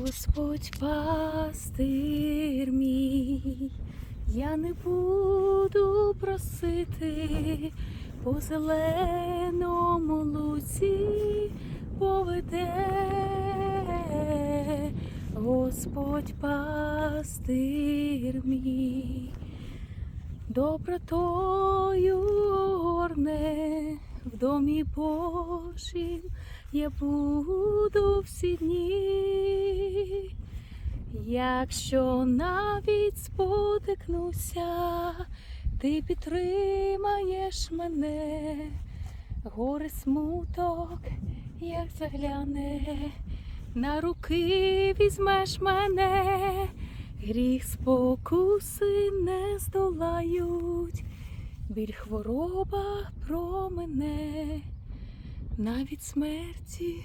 Господь пастир мій, я не буду просити по зеленому луці поведе. Господь пастир мій, добротою горне в домі Божім я буду всі дні. Якщо навіть спотикнуся, ти підтримаєш мене, горе смуток, як загляне, на руки візьмеш мене, гріх спокуси не здолають, біль хвороба про мене, навіть смерті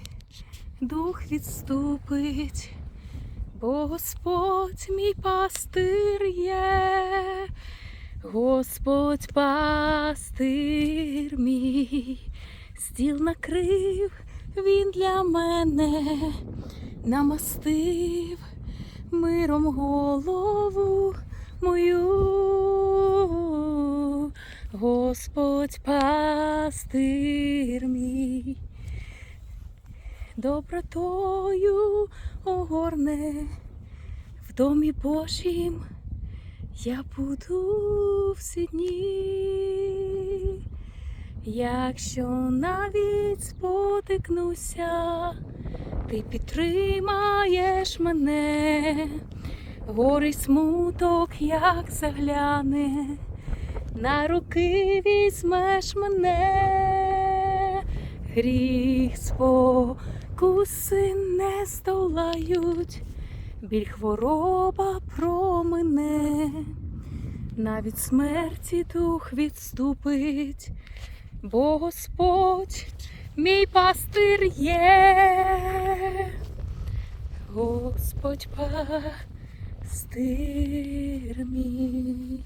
дух відступить. Господь мій пастир є, Господь пастир мій, стіл накрив він для мене, намастив миром голову мою, Господь пастир мій добротою огорне. В домі Божім я буду всі дні. Якщо навіть спотикнуся, ти підтримаєш мене, горий смуток, як загляне, на руки візьмеш мене, гріх спокуси не здолають, біль хвороба про мене, навіть смерті дух відступить, бо Господь мій пастир є, Господь пастир мій.